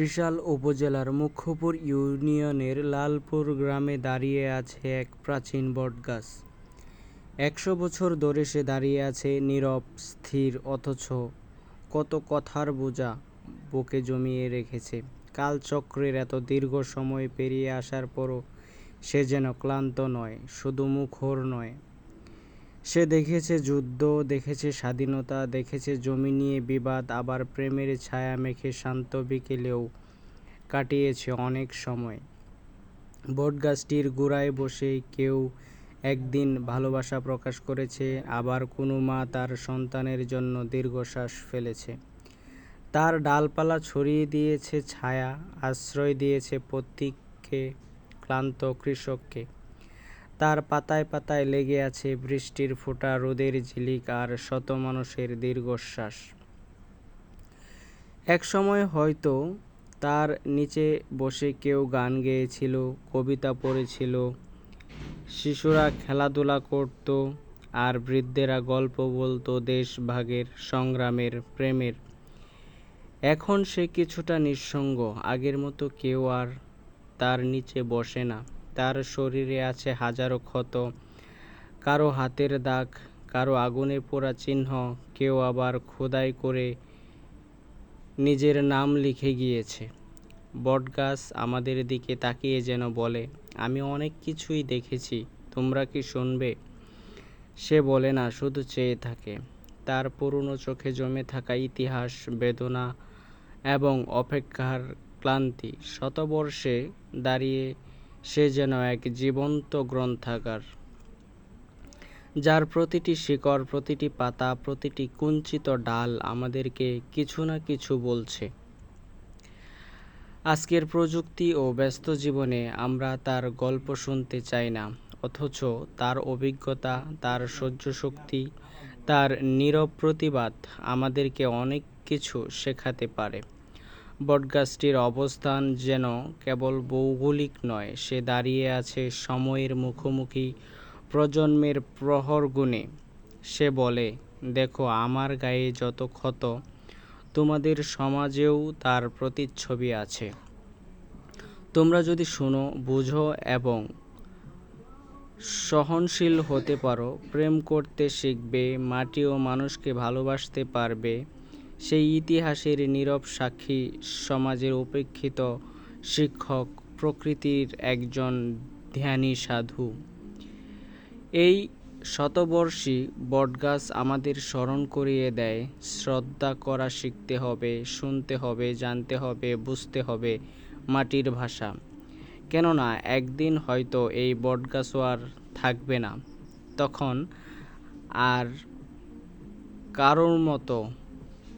ত্রিশাল উপজেলার মুখ্যপুর ইউনিয়নের লালপুর গ্রামে দাঁড়িয়ে আছে এক প্রাচীন বটগাছ। একশো বছর ধরে সে দাঁড়িয়ে আছে নীরব, স্থির, অথচ কত কথার বোঝা বুকে জমিয়ে রেখেছে। কালচক্রের এত দীর্ঘ সময় পেরিয়ে আসার পরও সে যেন ক্লান্ত নয়, শুধু মুখর নয়। সে দেখেছে যুদ্ধ, দেখেছে স্বাধীনতা, দেখেছে জমি নিয়ে বিবাদ, আবার প্রেমের ছায়া মেখে শান্ত বিকেলেও কাটিয়েছে অনেক সময়। বটগাছটির গোড়ায় বসে কেউ একদিন ভালোবাসা প্রকাশ করেছে, আবার কোনো মা তার সন্তানের জন্য দীর্ঘশ্বাস ফেলেছে। তার ডালপালা ছড়িয়ে দিয়েছে ছায়া, আশ্রয় দিয়েছে প্রতীককে ক্লান্ত কৃষককে। তার পাতায় পাতায় লেগে আছে বৃষ্টির ফোঁটা, রোদের ঝিলিক আর শত মানুষের দীর্ঘশ্বাস। এক সময় হয়তো তার নিচে বসে কেউ গান গেয়েছিল, কবিতা পড়েছিল, শিশুরা খেলাধুলা করত আর বৃদ্ধেরা গল্প বলতো দেশভাগের সংগ্রামের প্রেমের। এখন সে কিছুটা নিঃসঙ্গ, আগের মতো কেউ আর তার নিচে বসে না। তার শরীরে আছে হাজারো ক্ষত। কারও হাতের দাগ, কারও আগুনে পোড়া চিহ্ন, কেউ আবার খোদাই করে নিজের নাম লিখে গিয়েছে। বটগাছ আমাদের দিকে তাকিয়ে যেন বলে, আমি অনেক কিছুই দেখেছি, তোমরা কি শুনবে? সে বলে, না, শুধু চেয়ে থাকে। তার পুরনো চোখে জমে থাকা ইতিহাস, বেদনা এবং অপেক্ষার ক্লান্তি। শতবর্ষে দাঁড়িয়ে সে যেন এক জীবন্ত গ্রন্থাগার, যার প্রতিটি শিকড়, প্রতিটি পাতা, প্রতিটি কুঞ্চিত ডাল আমাদেরকে কিছু না কিছু বলছে। আজকের প্রযুক্তি ও ব্যস্ত জীবনে আমরা তার গল্প শুনতে চাই না, অথচ তার অভিজ্ঞতা, তার সহ্য শক্তি, তার নীরব প্রতিবাদ আমাদেরকে অনেক কিছু শেখাতে পারে। বটগাছটির অবস্থান যেন কেবল ভৌগোলিক নয়, সে দাঁড়িয়ে আছে সময়ের মুখোমুখি প্রজন্মের প্রহর গুণে। সে বলে, দেখো, আমার গায়ে যত ক্ষত, তোমাদের সমাজেও তার প্রতিচ্ছবি আছে। তোমরা যদি শোনো, বুঝো এবং সহনশীল হতে পারো, প্রেম করতে শিখবে, মাটি ও মানুষকে ভালোবাসতে পারবে সেই ইতিহাসের নীরব সাক্ষী সমাজের উপেক্ষিত শিক্ষক, প্রকৃতির একজন ধ্যানী সাধু। এই শতবর্ষী বটগাছ আমাদের স্মরণ করিয়ে দেয়। শ্রদ্ধা করা শিখতে হবে, শুনতে হবে, জানতে হবে, বুঝতে হবে মাটির ভাষা। কেননা, একদিন হয়তো এই বটগাছও আর থাকবে না। তখন আর কারোর মতো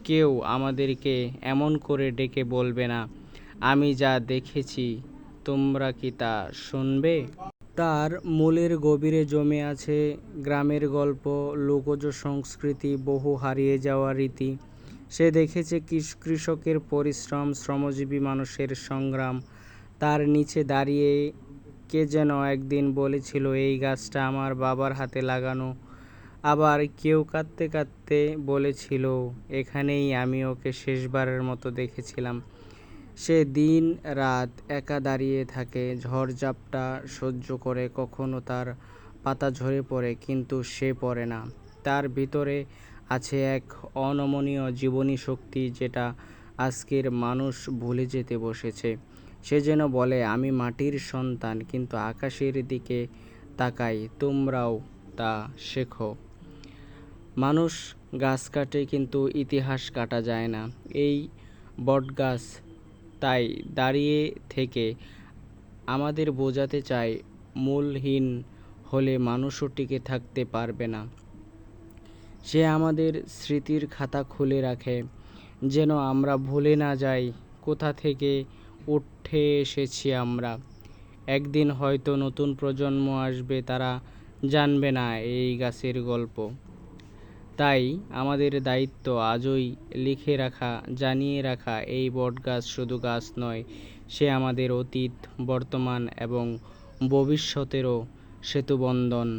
কেউ আমাদেরকে এমন করে ডেকে বলবে না, আমি যা দেখেছি, তোমরা কি তা শুনবে? তার মূলের গভীরে জমে আছে গ্রামের গল্প, লোকজ সংস্কৃতি, বহু হারিয়ে যাওয়া রীতি। সে দেখেছে কৃষকের পরিশ্রম, শ্রমজীবী মানুষের সংগ্রাম। তার নিচে দাঁড়িয়ে কে যেন একদিন বলেছিল, এই গাছটা আমার বাবার হাতে লাগানো আবার কেউ কাঁদতে কাঁদতে বলেছিল, এখানেই আমি ওকে শেষবারের মতো দেখেছিলাম। সে দিন রাত একা দাঁড়িয়ে থাকে, ঝড়ঝাপটা সহ্য করে কখনো তার পাতা ঝরে পড়ে, কিন্তু সে পড়ে না। তার ভিতরে আছে এক অনমনীয় জীবনী শক্তি যেটা আজকের মানুষ ভুলে যেতে বসেছে। সে যেন বলে, আমি মাটির সন্তান, কিন্তু আকাশের দিকে তাকাই, তোমরাও তা শেখো। মানুষ গাছ কাটে কিন্তু ইতিহাস কাটা যায় না। এই বটগাছ তাই দাঁড়িয়ে থেকে আমাদের বোঝাতে চাই, মূলহীন হলে মানুষও টিকে থাকতে পারবে না। সে আমাদের স্মৃতির খাতা খুলে রাখে, যেন আমরা ভুলে না যাই কোথা থেকে উঠে এসেছি আমরা। একদিন হয়তো নতুন প্রজন্ম আসবে, তারা জানবে না এই গাছের গল্প। তাই আমাদের দায়িত্ব আজই লিখে রাখা, জানিয়ে রাখা এই বটগাছ শুধু গাছ নয়, সে আমাদের অতীত, বর্তমান এবং ভবিষ্যতেরও সেতুবন্ধন।